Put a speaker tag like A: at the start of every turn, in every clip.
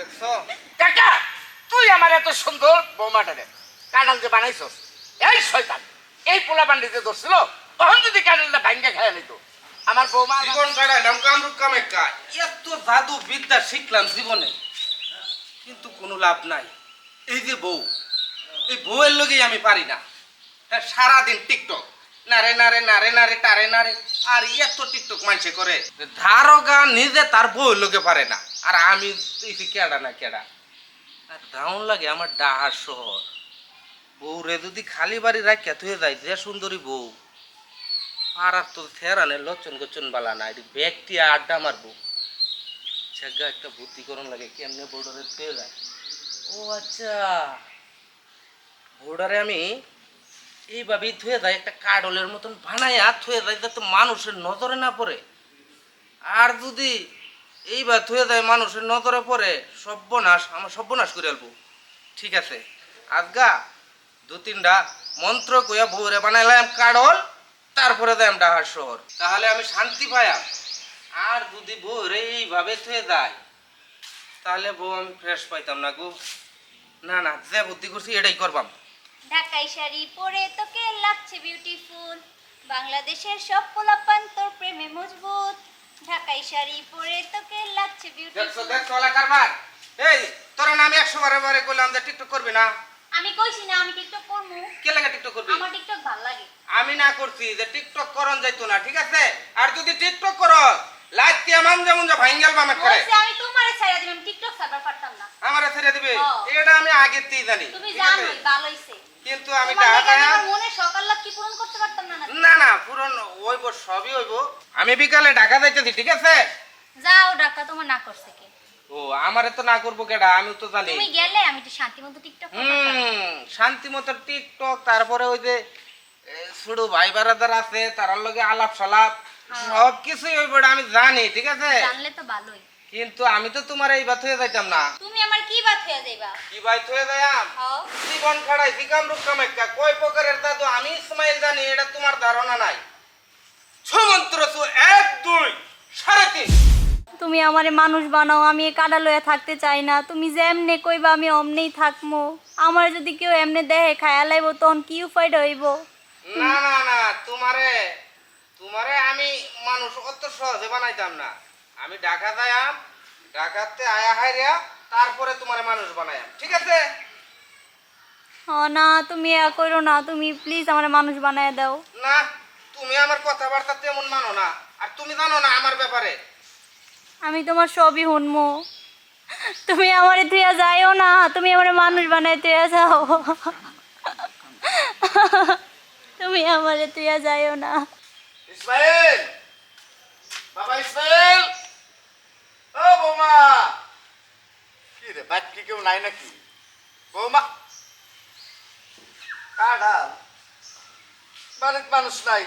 A: দেখছ?
B: কাকা তুই আমার এত সুন্দর বৌমাটা রে কাঁঠাল যে বানাইছস এই শয়তান এই পোলা ধরছিল তখন যদি কাঁঠালটা ভাঙ্গে খেয়ে নিত আমার বৌমা
A: জীবন কাটাইলাম এত জাদু বিদ্যা শিখলাম জীবনে কিন্তু কোনো লাভ নাই। এই যে বউ এই বউয়ের লগেই আমি পারি না। হ্যাঁ সারাদিন টিকটক নারে নারে নারে নারে টারে নারে আর এত টিকটক মানুষে করে ধারোগা নিজে তার বউয়ের লোকে পারে না। আর আমি এই কেডা না কেডা? আর দাউন লাগে আমার ডাহার শহর। বউরে যদি খালি বাড়ি রাখিয়া থুয়ে যায়, যে সুন্দরী বউ। আর আর তো থেরানে লচন গচন বালা না, এটি ব্যক্তি আড্ডা মারবো। সেগা একটা বুদ্ধিকরণ লাগে, কেমনে বোর্ডারে পেয়ে যায়? ও আচ্ছা। বোর্ডারে আমি এইভাবেই ধুয়ে যায়, একটা কাডলের মতন বানাইয়া থুয়ে যায়, যাতে মানুষের নজরে না পড়ে। আর যদি এইবার থুয়ে যায় মানুষের নজরে পড়ে, সর্বনাশ, আমার সর্বনাশ করে আলবো। ঠিক আছে? আজগা দু তিনটা মন্ত্র কইয়া বউরে বানাইলাম কাডল তারপরে দেয় ডাহার শহর। তাহলে আমি শান্তি পাইয়াম আর যদি বউরে এইভাবে থুয়ে যায় তাহলে বউ আমি ফ্রেশ পাইতাম না গো। না না, যে বুদ্ধি করছি এটাই করবাম।
C: ঢাকাই শাড়ি পরে তোকে লাগছে বিউটিফুল বাংলাদেশের সব পোলাপান তোর প্রেমে মজবুত। ঢাকাই শাড়ি পরে তোকে লাগছে
A: দেখছ দেখছ ওলা কারবার। এই তোরা না আমি একশো বারে বারে কইলাম যে টিকটক করবি না?
C: আমি কইছি না আমি টিকটক করব।
A: কে লাগে টিকটক করবি?
C: আমার টিকটক ভালো লাগে।
A: আমি না করছি যে টিকটক করন যাইতো না ঠিক আছে? আর যদি টিকটক কর লাইট কে মান যেমন যা ভাঙ্গাল বামে করে।
C: আমি তোমারে ছাড়া দিলাম টিকটক সার্ভার পারতাম না।
A: আমারে ছেড়ে দিবে। এটা আমি আগে তেই জানি।
C: তুমি? জানোই ভালো হইছে।
A: কিন্তু আমি টাকা
C: লেগে মনে সকাল লাগ কি পূরণ করতে পারতাম না?
A: না না পুরন ওইব সবই ওইব আমি বিকালে ঢাকা যাইতেছি ঠিক আছে?
C: যাও ডাক্তার তোমার না করছে কে?
A: ও আমারে তো না করব কেডা? আমি তো জানি।
C: তুমি গেলে আমি একটু শান্তি মতো টিকটক।
A: হুম শান্তি মতো টিকটক তারপরে ওই যে ছোট ভাই বারাদার আছে তার লগে আলাপ সালাপ
C: হ্যাঁ।
A: সব কিছুই ওই বড় আমি জানি ঠিক আছে?
C: জানলে তো ভালোই।
A: কিন্তু আমি তো তোমার এই বাত হয়ে যাইতাম না।
C: তুমি আমার কি বাত হয়ে যাইবা?
A: কি ভাই হয়ে
C: হও
A: জীবন খাড়াই জিকাম রুকাম একটা কয় প্রকারের দাদু? আমি ইসমাইল জানি এটা তোমার ধারণা নাই। ছমন্ত্র সু এক দুই সাড়ে তিন।
C: তুমি আমারে মানুষ বানাও আমি এ কাডা লয়ে থাকতে চাই না। তুমি যে এমনে কইবা আমি অমনেই থাকমো। আমার যদি কেউ এমনে দেহে খায়া লাইব তখন কি উপায়টা হইব?
A: না না না তোমারে তোমারে আমি মানুষ অত সহজে বানাইতাম না। আমি ঢাকা যাইয়াম ঢাকাতে আয়া হাইরিয়া তারপরে তোমারে মানুষ বানাইয়াম ঠিক আছে?
C: ও না তুমি এ করো না তুমি প্লিজ আমার মানুষ বানায় দাও।
A: না তুমি আমার কথাবার্তা তেমন মানো না আর তুমি জানো না আমার ব্যাপারে।
C: আমি তোমার সবই শুনমো তুমি আমারে তুইয়া যাইও না তুমি আমার মানুষ বানায় তুইয়া যাও। তুমি আমারে তুইয়া যাইও না।
B: ইসমাইল! বাবা ইসমাইল! ও বৌমা। কি রে বাদ কি কেউ নাই নাকি? বৌমা। কাঁঠাল। বাড়ির মানুষ নাই।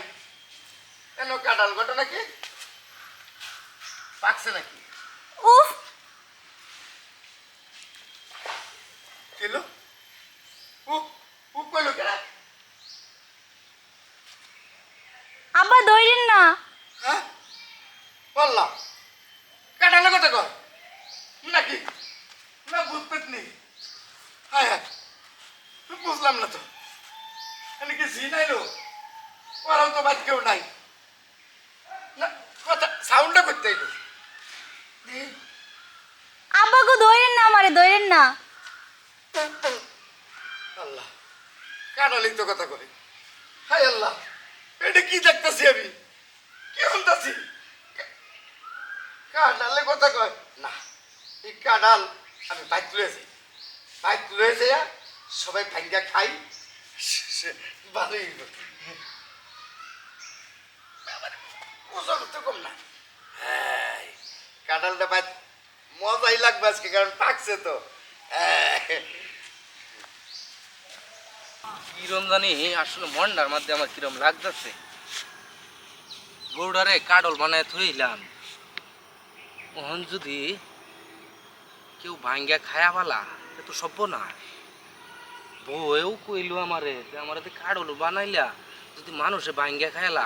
B: কেন কাঁঠাল ঘটনা কি পাকছে নাকি?
C: উফ।
B: কিলো? উ উ কইলো কেনা
C: আব্বা দৌড়েন না
B: হ্যাঁ বললাম কাটালে কথা কর? নাকি না বুঝতে নেই? হ্যাঁ হ্যাঁ বুঝলাম না তো। এনে কি জি নাইলো ওরাও তো বাদ কেউ নাই। না কথা সাউন্ডটা করতে এলো
C: আব্বাকে দৌড়েন না আমারে দৌড়েন না।
B: আল্লাহ কাটালেই তো কথা করি হাই আল্লাহ এটা কি দেখতেছি আমি? কি শুনতেছি? কাটালে কথা কয়, না, এই কাটাল আমি বাইক তুলেছি বাইক তুলেছে সবাই ভাঙ্গা খাই ভালোই ওজন তো কম না। কাঁঠালটা বাই মজাই লাগবে আজকে, কারণ পাকছে তো।
A: কিরম জানি, আসলে মন্ডার মধ্যে আমার কিরম লাগতেছে। গৌড়ারে কাডল বানায় থইলাম। ওহন যদি কেউ ভাঙ্গা খায়া পালা এ তো সভ্য না বউয়েও কইলো আমারে যে আমারে তো কাডল বানাইলা, যদি মানুষে ভাঙ্গা খাইলা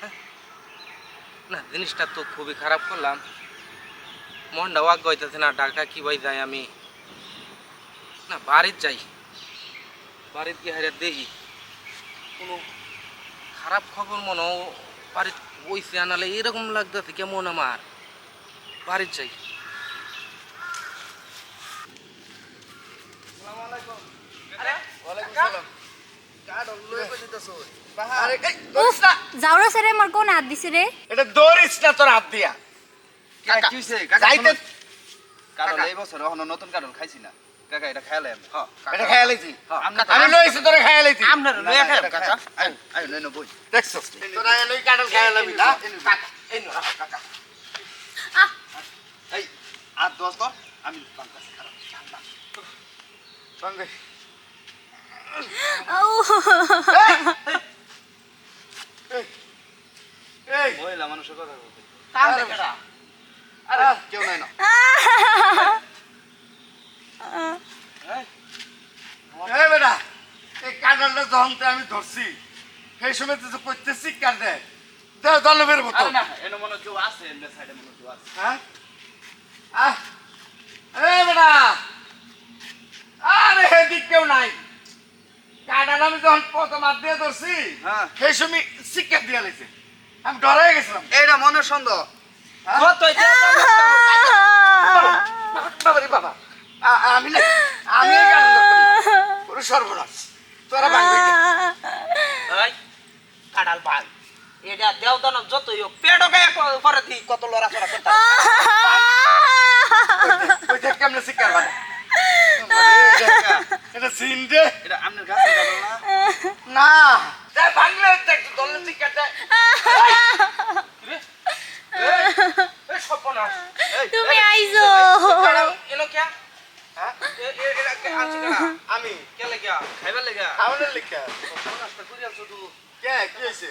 A: হ্যাঁ? না, জিনিসটা তো খুবই খারাপ করলাম। মনটা ওয়াক গইতেছে না, ঢাকা কি ভাই যাই আমি। না, বাড়ির যাই। বাড়ির কি হারে দেখি। কোনো খারাপ খবর মনে বাড়ির বইছে আনালে এরকম লাগতেছে কেমন আমার? বাড়ির যাই
B: আরে এই,
C: উফ যাওরা স্যারে আমার কোন হাত দিছে রে?
B: এটা দৌড়িস না তোর হাত দিয়া।
D: কাকা কি হইছে? কাকা
B: যাইতে
D: কারণ এই বছর এখনও নতুন কারণ খাইছি না। কাকা এটা আমি হ্যাঁ
B: এটা খেয়াল হয়েছি
D: আমরা
B: আমি লইছি তোরে খেয়াল
A: আপনার
D: না,
A: লইয়া
D: না,
A: খাই
D: এটা
A: কাকা।
D: খাই। আয়, আয়, লইন বই।
B: দেখছ? তোরা লই কাটল খেয়াল না?
A: কাকা এই নো কাকা
D: এই, আর দশ কর, আমি পাঙ্কাস খারাপ।
B: সঙ্গে এই
D: মহিলা মানুষের কথা বলতে।
A: টান দে কেডা
D: আরে, কেউ নাই না।
A: এই,
B: এই বেটা এই কাটলটা যখন আমি ধরছি সেই সময় তো করতে শিক্ষার দেয় দেও দলে মতো
D: না, এনে মনে কেউ আছে, এমনি সাইডে মনে কেউ আছে।
B: হ্যাঁ বেটা। আরে হেদিক কেউ নাই। কাটাল আমি যখন প্রথম হাত দিয়ে ধরছি
D: হ্যাঁ।
B: সেই সময় শিক্ষা দিয়ে লাইছে আমি ডরাই গেছিলাম।
D: এইটা মনের সন্দেহ।
A: কত হইছে
B: বাবা আমি না আমি কাটাল। সর্বনাশ। তোরা ভাঙবি কে?
A: এই কাডাল ভাই এটা দেওদান যতই গায়ে করে দি কত লড়া চড়া করতে
B: ওই দেখ কেমনে শিক্ষার বানা এটা সিন দে
D: এটা আপনার কাছে না?
B: না দেখ ভাঙলে দেখ দলে শিক্ষা দেয়।
A: এই সর্বনাশ।
C: তুমি আইছো
A: হ্যাঁ? কে? আমি। কে লাগিয়া খাইবার লাগিয়া
B: খাওয়ানোর লিখা
A: সর্বনাশটা করিয়া শুধু
B: কে কি হয়েছে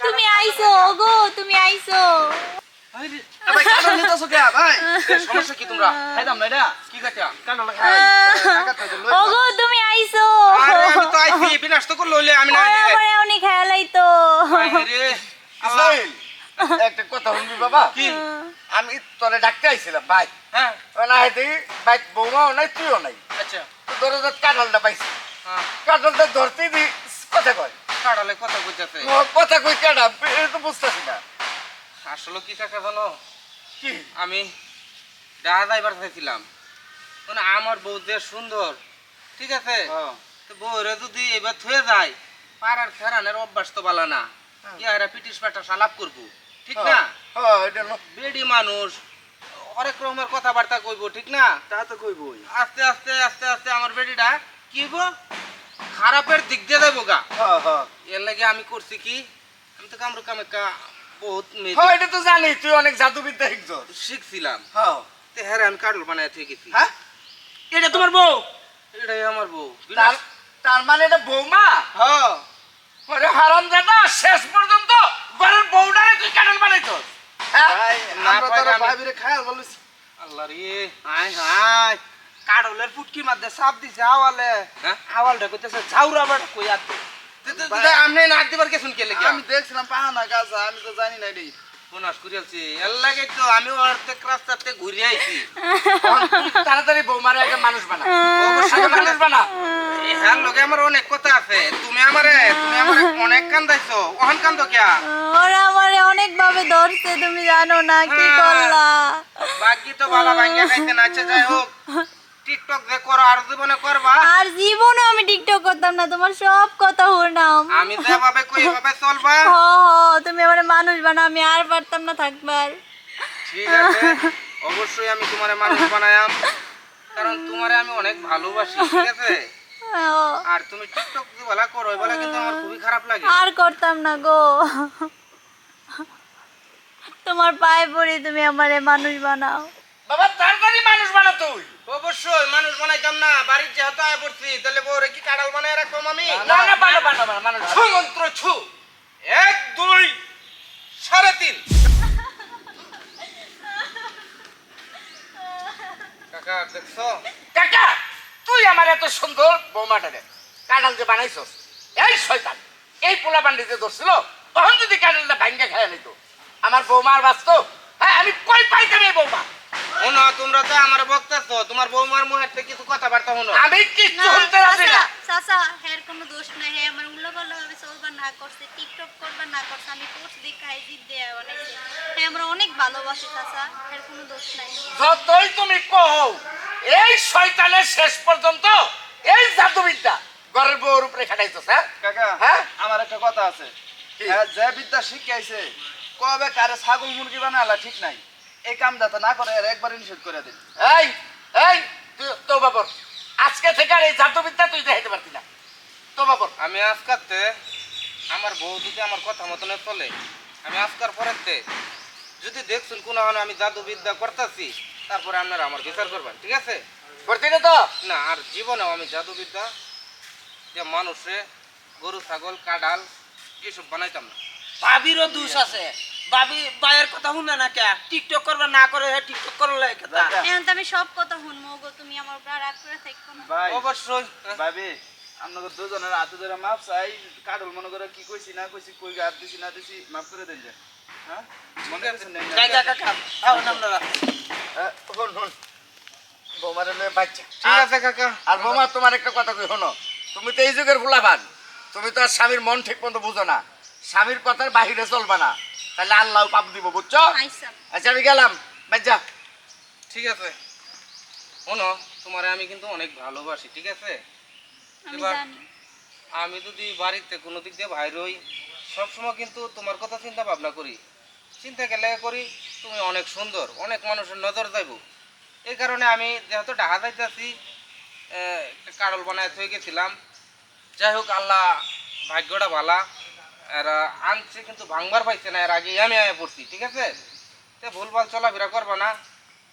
C: তুমি আইছো গো তুমি আইছো
D: ভাই, কাটল নিতেছো কে, ভাই?
A: সমস্যা কি তোমরা?
D: খাইতাম না এটা?
A: কি কাটিয়া
D: কাটল খাই। কাকা খাইতে লই
C: ওগো তুমি আইছো।
A: আরে আমি তো আইছি বিনাশ তো করলে হইলে আমি না
C: আমারে অনেক খেলাই তো
A: আরে আল্লাহ
B: একটা কথা শুনবি বাবা?
A: কি?
B: আমি তোরে ডাকতে আইছিলাম ভাই।
A: হ্যাঁ।
B: না হেঁটে ভাই বৌমাও নাই তুইও নাই।
A: আচ্ছা।
B: তো তোর কাঁঠালটা পাইছি।
A: হ্যাঁ।
B: কাঁঠালটা ধরতে দি কথা কয়।
A: কাডালে কথা
B: ও কথা কই কেডা? এটা তো বুঝতেছি না।
A: আসলে কি কাকা জানো?
B: কি?
A: আমি ডাহা যাইবার চাইছিলাম। মানে আমার বউ যে সুন্দর ঠিক আছে। তো বউরে যদি এবার থয়ে যায় পাড়ার ফেরানের অভ্যাস তো বালা না। ইয়ারা পিটিস পাটা সালাপ করব? ঠিক না? বেডি মানুষ অনেক রকমের কথাবার্তা কইব ঠিক না?
D: তা তো কইবই।
A: আস্তে আস্তে আস্তে আস্তে আমার বেডিটা কি হইব খারাপের দিক দিয়ে দেবো গা। এর লাগে আমি করছি কি? আমি তো কামরু কামেকা বহুত
B: হ্যাঁ এটা তো জানি তুই অনেক জাদুবিদ্যা শিখছ
A: শিখছিলাম।
B: হ্যাঁ।
A: তে হ্যাঁ আমি বানায় থেকে গেছি।
B: হ্যাঁ?
A: এটা তোমার বউ? এটাই আমার বউ
B: তার তার মানে এটা বৌমা?
A: হ্যাঁ।
B: আরে হারাম দাদা শেষ পর্যন্ত ঘরের বউটারে তুই কাঁঠাল বানাইছ হ্যাঁ?
A: না
D: আমরা
A: পাই
D: তো
A: আমি-
D: ভাবিরে খায়াল বলিস।
A: আল্লাহ রে হাই হাই কাটলের ফুটকির মধ্যে সাপ দিছে আওয়ালে। হ্যাঁ? আওয়ালটা কইতেছে ঝাউরা বাড়া কই আর আমনে না দিবার কে শুন লেগে
D: আমি দেখছিলাম পাহানা গাছা আমি তো জানি না এটাই
A: ফোনাস করিয়াছি এর লাগে তো আমি অর্ধেক রাস্তাতে ঘুরে আইছি।
B: তাড়াতাড়ি বৌমারে একটা মানুষ বানা।
A: অবশ্যই
B: মানুষ বানা।
A: হ্যাঁ লগে আমার অনেক কথা আছে। তুমি আমারে তুমি আমারে অনেক কান্দাইছো। ওহান কান্দো কিয়া
C: ওরা আমারে অনেক ভাবে ধরছে তুমি জানো না কি
A: হ্যাঁ।
C: করলা?
A: বাকি তো বালা ভাঙ্গা খাইতে না আচ্ছা যাই হোক। টিকটক যে করো আর জীবনে করবা?
C: আর জীবনও করতাম না তোমার সব কথা শুনাম
A: আমি যেভাবে কই এভাবে চলবা?
C: হ তুমি আমার মানুষ বানা আমি আর পারতাম না থাকবার।
A: ঠিক আছে অবশ্যই আমি তোমারে মানুষ বানায়াম কারণ তোমারে আমি অনেক ভালোবাসি ঠিক আছে? আর তুমি টিকটক যে বলা করো বলা কিন্তু আমার খুবই খারাপ লাগে।
C: আর করতাম না গো। তোমার পায়ে পড়ে তুমি আমারে মানুষ বানাও।
B: বাবা তাড়াতাড়ি মানুষ বানা তুই।
A: অবশ্যই মানুষ বানাইতাম না বাড়ির যেহেতু আয় পড়ছি তাহলে বউরে কি কাঁড়াল বানায় রাখতাম আমি
B: না না বানা বানা বানা মানুষ বানা।
A: ছু মন্ত্র ছু। এক দুই সাড়ে তিন। কাকা দেখছ?
B: কাকা তুই আমার এত সুন্দর বৌমাটা দে কাঁঠাল যে বানাইছস এই শয়তান এই পোলা বান্ডিতে ধরছিল তখন যদি কাঁঠালটা ভাঙ্গা খেয়ে নিত আমার বৌমার বাঁচতো হ্যাঁ আমি কই পাইতাম এই বৌমা?
A: শোনো তোমরা তো আমার বক্তাছ তোমার বৌমার মুহের থেকে কিছু কথাবার্তা শোনো
B: আমি কিচ্ছু শুনতে রাজি না।
C: চাচা চাচা হের কোনো দোষ নাই হে আমার উল্লাপাল্লা ভাবে চলবার না করছে টিকটক করবার না করছে আমি পোস্ট দেখাই জিদ দেয়া বানাইছে হে আমরা অনেক ভালোবাসি চাচা হের কোনো দোষ নাই।
B: যতই তুমি কও এই শয়তানের শেষ পর্যন্ত এই জাদুবিদ্যা ঘরের বউর উপরে খাটাইছো স্যার
D: কাকা
B: হ্যাঁ?
D: আমার একটা কথা আছে? হ্যাঁ, যে বিদ্যা শিখাইছে কবে কারে ছাগল মুরগি বানালা ঠিক নাই। এই কাম যাতে না করে একবার নিষেধ করে দিন।
B: এই এই তুই তো বাবর আজকে থেকে আর এই জাদুবিদ্যা তুই দেখাইতে পারতি না। তো বাবর
A: আমি আজকাতে আমার বউ যদি আমার কথা মতনে চলে আমি আজকার পরেতে যদি দেখছেন কোনো হন আমি জাদু বিদ্যা করতেছি তারপরে আপনারা আমার বিচার করবেন ঠিক আছে?
B: করতি না তো?
A: না আর জীবনেও আমি জাদু বিদ্যা যে মানুষে গরু ছাগল কাডাল এসব বানাইতাম না।
E: ভাবিরও দোষ আছে। ভাবি বাইয়ের কথা শুনে না কে? টিকটক করবে না করে হে টিকটক করলে কথা
C: এখন তো আমি সব কথা শুনব গো তুমি আমার উপর রাগ করে থাকো না।
A: অবশ্যই।
D: দুজনের হাতে ধরে মাপ চাই কাটল মনে করে কি কইছি না কইছি কই গাত দিছি না দিছি মাফ করে দেন যে। হ্যাঁ? মনে আছে। না?
E: কাকা কাকা আও
B: হ্যাঁ, শোন শোন বৌমার বাচ্চা।
A: ঠিক আছে কাকা।
B: আর বৌমা তোমার একটা কথা কই শোনো। তুমি তো এই যুগের ফুলাবান তুমি তো আর স্বামীর মন ঠিক মতো বুঝো না। স্বামীর কথার বাহিরে চলবা না। তাহলে আল্লাহ পাপ দিব বুঝছ? আচ্ছা। আমি গেলাম। বাচ্চা
A: ঠিক আছে। শোনো তোমার আমি কিন্তু অনেক ভালোবাসি ঠিক আছে?
C: আমি
A: এবার- আমি যদি বাড়িতে কোনো দিক দিয়ে বাইর হই সবসময় কিন্তু তোমার কথা চিন্তা ভাবনা করি। চিন্তা গেলে করি তুমি অনেক সুন্দর অনেক মানুষের নজর যাইব এই কারণে আমি যেহেতু ঢাকা যাইতেছি একটা কাড়ল বানায় থয়ে গেছিলাম। যাই হোক আল্লাহ ভাগ্যটা ভালা। এরা আনছে কিন্তু ভাঙবার পাইছে না এর আগে আমি আয় পড়ছি ঠিক আছে? তে ভুলভাল চলাফেরা করবা না।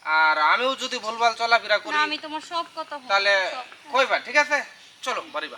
A: আর আমিও যদি ভুলভাল চলাফেরা করি
C: আমি তোমার সব কথা
A: তাহলে কইবা ঠিক আছে? চলো বাড়িবা।